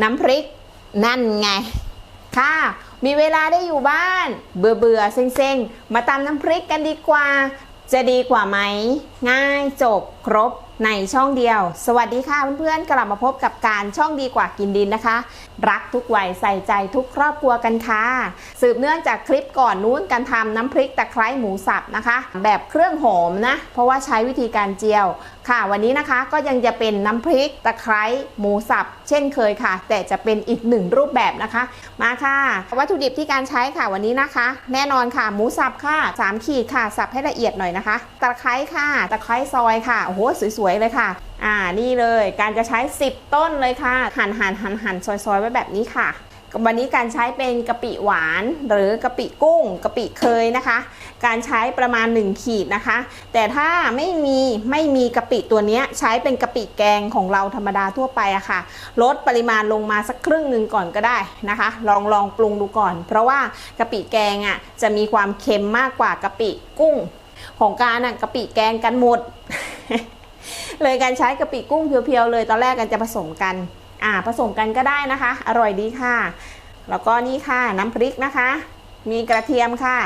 น้ำพริก นั่นไง ค่ะ มีเวลาได้อยู่บ้าน เบื่อเบื่อเซ็งๆ มาตำน้ำพริกกันดีกว่า จะดีกว่าไหม ง่ายจบครบในช่องเดียว สวัสดีค่ะเพื่อนๆ กลับมาพบกับการช่องดีกว่ากินดินนะคะ รักทุกวัยใส่ใจทุกครอบครัวกันค่ะ สืบเนื่องจากคลิปก่อนนู้นการทำน้ำพริกตะไคร้หมูสับนะคะ แบบเครื่องหอมนะ เพราะว่าใช้วิธีการเจียวค่ะ วันนี้นะคะก็ยังจะเป็นน้ำพริกตะไคร้หมูสับเช่นเคยค่ะ แต่จะเป็นอีกหนึ่งรูปแบบนะคะ มาค่ะ วัตถุดิบที่การใช้ค่ะวันนี้นะคะ แน่นอนค่ะหมูสับค่ะสามขีดค่ะสับให้ละเอียดหน่อยนะคะ ตะไคร้ค่ะ ตะไคร้ซอยค่ะโอ้โหสวยๆเลยค่ะ อ่านี่เลยการจะใช้ 10 ต้นเลยค่ะ หั่นหั่นหั่นหั่นซอยๆไว้แบบนี้ค่ะ วันนี้การใช้เป็นกะปิหวานหรือกะปิกุ้งกะปิเคยนะคะ การใช้ประมาณ 1 ขีดนะคะ แต่ถ้าไม่มีไม่มีกะปิตัวนี้ใช้เป็นกะปิแกงของเราธรรมดาทั่วไปอะค่ะ ลดปริมาณลงมาสักครึ่งหนึ่งก่อนก็ได้นะคะ ลองลองปรุงดูก่อน เพราะว่ากะปิแกงอะจะมีความเค็มมากกว่ากะปิกุ้ง ของการอะกะปิแกงกันหมด เลยการใช้กะปิกุ้งเพียวๆเลยตอนแรกกันจะผสมกันอ่าผสมกันก็ได้นะคะ อร่อยดีค่ะ แล้วก็นี่ค่ะน้ำพริกนะคะ มีกระเทียมค่ะ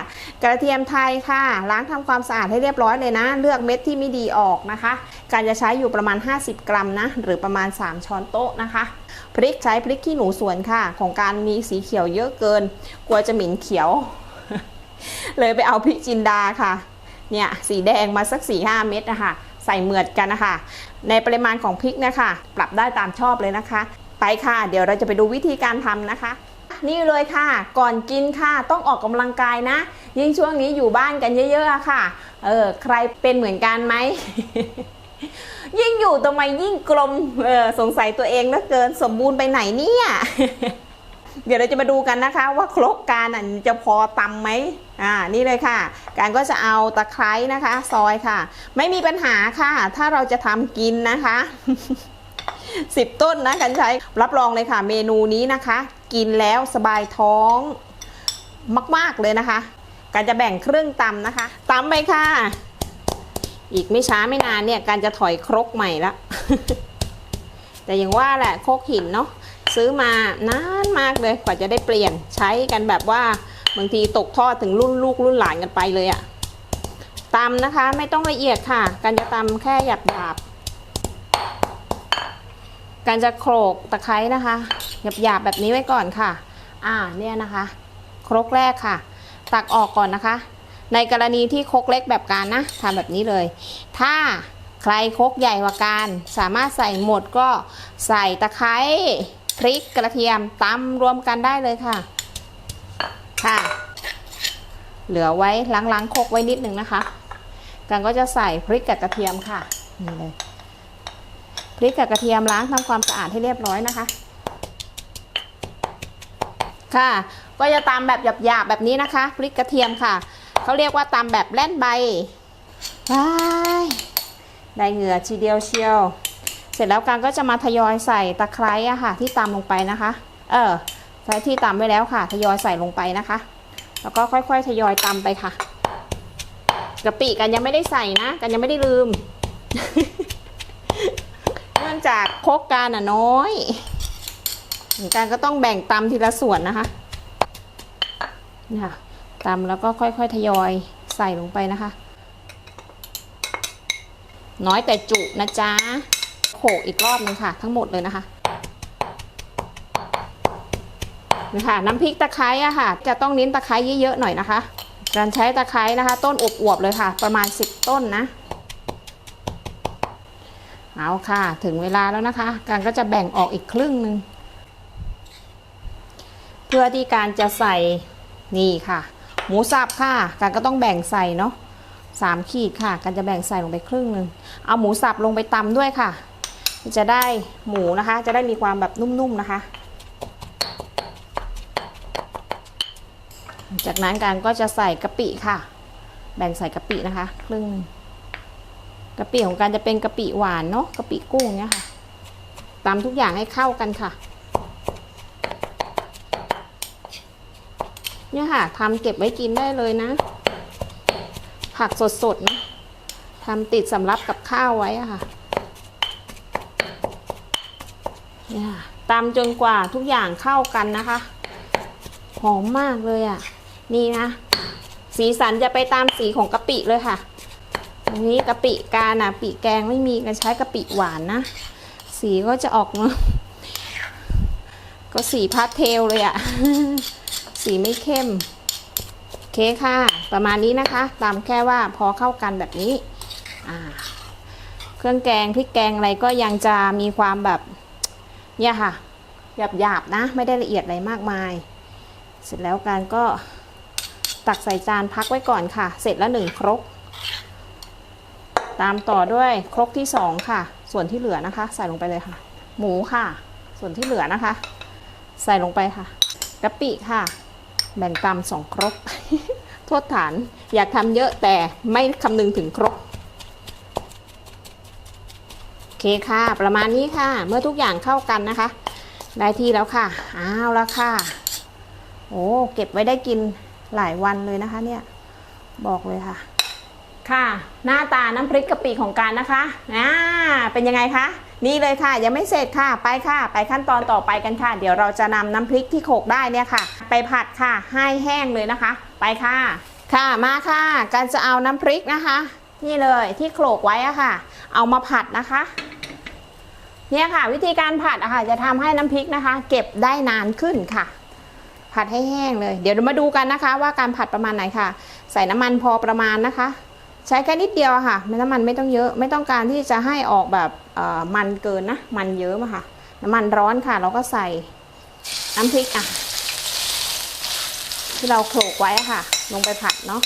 กระเทียมไทยค่ะ ล้างทำความสะอาดให้เรียบร้อยเลยนะ เลือกเม็ดที่ไม่ดีออกนะคะ การจะใช้อยู่ประมาณ 50 กรัมนะ หรือประมาณ 3 ช้อนโต๊ะนะคะ พริกใช้พริกขี้หนูสวนค่ะ ของการมีสีเขียวเยอะเกิน กลัวจะหม็นเขียว เลยไปเอาพริกจินดาค่ะ เนี่ยสีแดงมาสัก4ี่ห้าเม็ดนะคะ ใส่เหมือดกันนะคะ ในปริมาณของพริกนะคะ ปรับได้ตามชอบเลยนะคะ ไปค่ะ เดี๋ยวเราจะไปดูวิธีการทำนะคะ นี่เลยค่ะ ก่อนกินค่ะ ต้องออกกำลังกายนะ ยิ่งช่วงนี้อยู่บ้านกันเยอะๆค่ะ เออใครเป็นเหมือนกันไหมยิ่งอยู่ทำไมยิ่งกลมเออสงสัยตัวเองเหลือเกินสมบูรณ์ไปไหนเนี่ย เดี๋ยวเราจะมาดูกันนะคะ ว่าครกการอะจะพอตำไหม อ่านี่เลยค่ะ การก็จะเอาตะไคร้นะคะ ซอยค่ะ ไม่มีปัญหาค่ะ ถ้าเราจะทำกินนะคะสิบต้นนะกันใช้รับรองเลยค่ะ เมนูนี้นะคะ กินแล้วสบายท้องมาก ๆ เลยนะคะ การจะแบ่งครึ่งตำนะคะตำไปค่ะ อีกไม่ช้าไม่นานเนี่ย การจะถอยครกใหม่ละแต่อย่างว่าแหละโคกหินเนาะซื้อมานานมากเลยกว่าจะได้เปลี่ยนใช้กันแบบว่า บางทีตกทอดถึงรุ่นลูกรุ่นหลานกันไปเลยอะตำนะคะไม่ต้องละเอียดค่ะ การจะตำแค่หยาบหยาบการจะโขลกตะไคร้นะคะหยาบหยาบแบบนี้ไว้ก่อนค่ะ อ่าเนี่ยนะคะ ครกแรกค่ะ ตักออกก่อนนะคะ ในกรณีที่ครกเล็กแบบการนะทำแบบนี้เลย ถ้าใครครกใหญ่กว่าการสามารถใส่หมดก็ใส่ตะไคร้พริกกระเทียมตำรวมกันได้เลยค่ะ ค่ะ เหลือไว้ล้างๆคกไว้นิดนึงนะคะ กันก็จะใส่พริกกับกระเทียมค่ะนี่เลยพริกกับกระเทียมล้างทำความสะอาดให้เรียบร้อยนะคะ ค่ะ ก็จะตำแบบหยาบๆแบบนี้นะคะ พริกกระเทียมค่ะเขาเรียกว่าตำแบบแล่นใบว้ายได้เหงื่อทีเดียวเชียว เสร็จแล้วกันก็จะมาทยอยใส่ตะไคร้อะค่ะ ที่ตำลงไปนะคะ เออ ใส่ที่ตำไว้แล้วค่ะ ทยอยใส่ลงไปนะคะ แล้วก็ค่อยๆ ทยอยตำไปค่ะกะปิกันยังไม่ได้ใส่นะ กันยังไม่ได้ลืม เนื่องจากโคกการอะน้อยการก็ต้องแบ่งตำทีละส่วนนะคะนี่ค่ะตำแล้วก็ค่อยๆ ทยอยใส่ลงไปนะคะ น้อยแต่จุนะจ๊ะโขกอีกรอบนึงค่ะ ทั้งหมดเลยนะคะ นี่ค่ะน้ำพริกตะไคร้อะค่ะ จะต้องเน้นตะไคร้เยอะๆหน่อยนะคะ การใช้ตะไคร้นะคะ ต้นอวบๆเลยค่ะ ประมาณ 10 ต้นนะเอาค่ะ ถึงเวลาแล้วนะคะ การก็จะแบ่งออกอีกครึ่งหนึ่งเพื่อที่การจะใส่นี่ค่ะ หมูสับค่ะ การก็ต้องแบ่งใส่เนาะสามขีดค่ะ การจะแบ่งใส่ลงไปครึ่งหนึ่งเอาหมูสับลงไปตำด้วยค่ะ จะได้หมูนะคะ จะได้มีความแบบนุ่มๆนะคะ จากนั้นการก็จะใส่กะปิค่ะ แบ่งใส่กะปินะคะ ครึ่งกะปิของการจะเป็นกะปิหวานเนาะกะปิกุ้งเนี่ยค่ะตำทุกอย่างให้เข้ากันค่ะ เนี่ยค่ะทำเก็บไว้กินได้เลยนะ ผักสดๆนะทำติดสำรับกับข้าวไว้อะค่ะเนี่ยค่ะตำจนกว่าทุกอย่างเข้ากันนะคะ หอมมากเลยอะ่ะ นี่นะ สีสันจะไปตามสีของกะปิเลยค่ะอันนี้กะปิกาน่ะปิแกงไม่มีกันใช้กะปิหวานนะ สีก็จะออกเนอะก็สีพาสเทลเลยอะสีไม่เข้มโอเคค่ะ ประมาณนี้นะคะ ตามแค่ว่าพอเข้ากันแบบนี้อ่าเครื่องแกงพริกแกงอะไรก็ยังจะมีความแบบเนี่ยค่ะหยาบๆนะ ไม่ได้ละเอียดอะไรมากมาย เสร็จแล้วการก็ ตักใส่จานพักไว้ก่อนค่ะ เสร็จแล้วหนึ่งครก ตามต่อด้วยครกที่สองค่ะ ส่วนที่เหลือนะคะ ใส่ลงไปเลยค่ะ หมูค่ะ ส่วนที่เหลือนะคะ ใส่ลงไปค่ะกะปิค่ะ แบ่งตามสองครก โทษฐานอยากทำเยอะแต่ไม่คำนึงถึงครกโอเคค่ะ ประมาณนี้ค่ะ เมื่อทุกอย่างเข้ากันนะคะ ได้ที่แล้วค่ะอ้าวแล้วค่ะ โอ้เก็บไว้ได้กิน หลายวันเลยนะคะเนี่ยบอกเลยค่ะ ค่ะ หน้าตาน้ำพริกกะปิของการนะคะอ่าเป็นยังไงคะนี่เลยค่ะ ยังไม่เสร็จค่ะไปค่ะ ไปขั้นตอนต่อไปกันค่ะ เดี๋ยวเราจะนำน้ำพริกที่โขลกได้เนี่ยค่ะ ไปผัดค่ะ ให้แห้งเลยนะคะ ไปค่ะ ค่ะมาค่ะ การจะเอาน้ำพริกนะคะ นี่เลยที่โขลกไว้อะค่ะ เอามาผัดนะคะ เนี่ยค่ะ วิธีการผัดอะค่ะ จะทำให้น้ำพริกนะคะ เก็บได้นานขึ้นค่ะ ผัดให้แห้งเลย เดี๋ยวมาดูกันนะคะ ว่าการผัดประมาณไหนค่ะ ใส่น้ำมันพอประมาณนะคะ ใช้แค่นิดเดียวค่ะน้ำมันไม่ต้องเยอะไม่ต้องการที่จะให้ออกแบบมันเกินนะมันเยอะมาค่ะ น้ำมันร้อนค่ะ เราก็ใส่น้ำพริกอะที่เราโขลกไว้ค่ะ ลงไปผัดเนาะ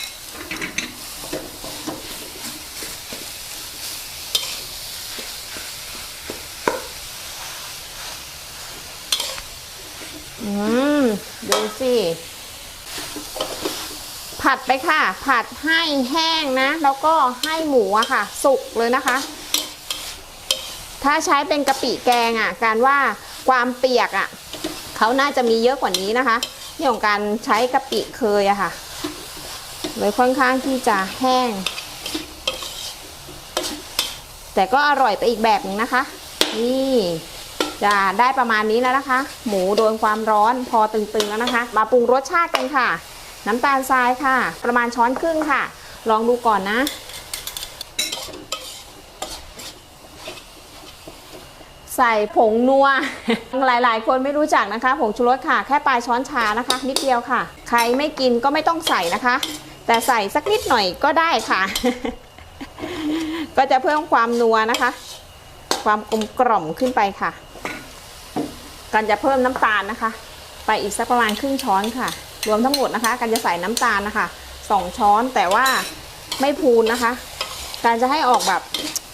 อืมดูสิ ผัดไปค่ะ ผัดให้แห้งนะ แล้วก็ให้หมูอะค่ะ สุกเลยนะคะ ถ้าใช้เป็นกะปิแกงอะการว่าความเปียกอะเขาน่าจะมีเยอะกว่านี้นะคะเรื่องของการใช้กะปิเคยอะค่ะเลยค่อนข้างที่จะแห้ง แต่ก็อร่อยไปอีกแบบหนึงนะคะ นี่ จะได้ประมาณนี้แล้วนะคะ หมูโดนความร้อนพอตึงๆแล้วนะคะ มาปรุงรสชาติกันค่ะ น้ำตาลทรายค่ะ ประมาณช้อนครึ่งค่ะ ลองดูก่อนนะ ใส่ผงนัว หลายๆ คนไม่รู้จักนะคะ ผงชูรสค่ะ แค่ปลายช้อนชานะคะ นิดเดียวค่ะ ใครไม่กินก็ไม่ต้องใส่นะคะ แต่ใส่สักนิดหน่อยก็ได้ค่ะ ก็จะเพิ่มความนัวนะคะความกลมกล่อมขึ้นไปค่ะ กันจะเพิ่มน้ำตาลนะคะ ไปอีกสักประมาณครึ่งช้อนค่ะ รวมทั้งหมดนะคะ กันจะใส่น้ำตาลนะคะสองช้อนแต่ว่าไม่พูนนะคะ การจะให้ออกแบบ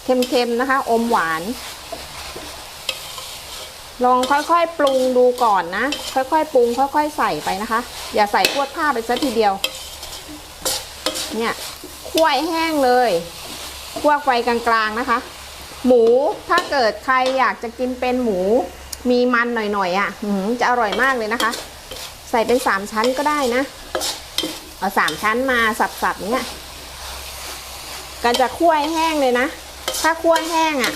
เค็มๆนะคะ อมหวาน ลองค่อยๆปรุงดูก่อนนะ ค่อยๆปรุง ค่อยๆใส่ไปนะคะ อย่าใส่พวดผ้าไปซะทีเดียว เนี่ยคั่วแห้งเลยคั่วไฟกลางๆนะคะ หมูถ้าเกิดใครอยากจะกินเป็นหมู มีมันหน่อยๆอะอืจะอร่อยมากเลยนะคะ ใส่เป็นสามชั้นก็ได้นะ เอาสามชั้นมาสับๆเนี้ยกันจะคั่วให้แห้งเลยนะ ถ้าคั่วแห้งอะ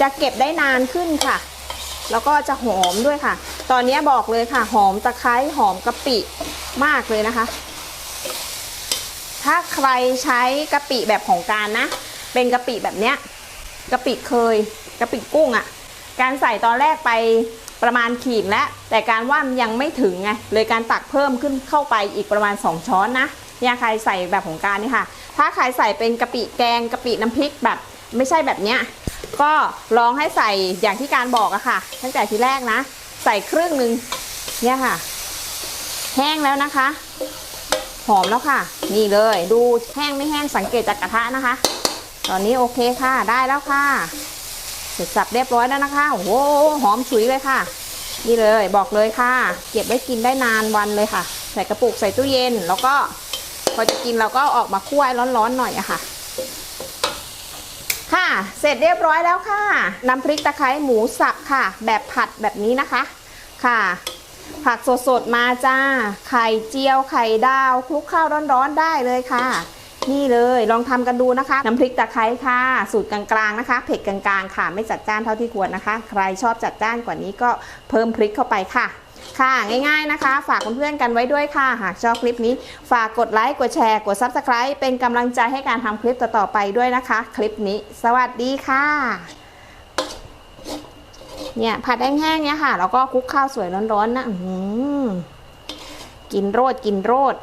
จะเก็บได้นานขึ้นค่ะ แล้วก็จะหอมด้วยค่ะ ตอนนี้บอกเลยค่ะ หอมตะไคร้หอมกะปิมากเลยนะคะ ถ้าใครใช้กะปิแบบของการนะ เป็นกะปิแบบเนี้ยกะปิเคยกะปิกุ้งอะ่ะ การใส่ตอนแรกไปประมาณขีดแล้วแต่การว่ามันยังไม่ถึงไงเลยการตักเพิ่มขึ้นเข้าไปอีกประมาณ 2 ช้อนนะเนี่ยใครใส่แบบของการนี่ค่ะ ถ้าใครใส่เป็นกะปิแกงกะปิน้ำพริกแบบไม่ใช่แบบเนี้ยก็ลองให้ใส่อย่างที่การบอกอะค่ะ ตั้งแต่ทีแรกนะ ใส่ครึ่งหนึ่งเนี่ยค่ะ แห้งแล้วนะคะ หอมแล้วค่ะ นี่เลย ดูแห้งไม่แห้งสังเกตจากกระทะนะคะ ตอนนี้โอเคค่ะได้แล้วค่ะ เสร็จสับเรียบร้อยแล้วนะคะโอ้โหหอมฉุยเลยค่ะ นี่เลยบอกเลยค่ะ เก็บไว้กินได้นานวันเลยค่ะ ใส่กระปุกใส่ตู้เย็น แล้วก็พอจะกินเราก็ออกมาคั่วร้อนๆหน่อยอะค่ะ ค่ะ เสร็จเรียบร้อยแล้วค่ะ น้ำพริกตะไคร้หมูสับค่ะ แบบผัดแบบนี้นะคะ ค่ะ ผักสดๆมาจ้า ไข่เจียวไข่ดาวคลุกข้าวร้อนๆได้เลยค่ะ นี่เลยลองทำกันดูนะคะ น้ำพริกตะไคร้ค่ะ สูตรกลางๆนะคะ เผ็ดกลางๆค่ะ ไม่จัดจ้านเท่าที่ควรนะคะ ใครชอบจัดจ้านกว่านี้ก็เพิ่มพริกเข้าไปค่ะค่ะง่ายๆนะคะ ฝากเพื่อนๆกันไว้ด้วยค่ะ หากชอบคลิปนี้ ฝากกดไลค์กดแชร์กด Subscribe เป็นกำลังใจให้การทำคลิปต่อๆไปด้วยนะคะ คลิปนี้ สวัสดีค่ะเนี่ยผัดแห้งๆเนี่ยค่ะ แล้วก็คลุกข้าวสวยร้อนๆนะหือกินโรดกินโรด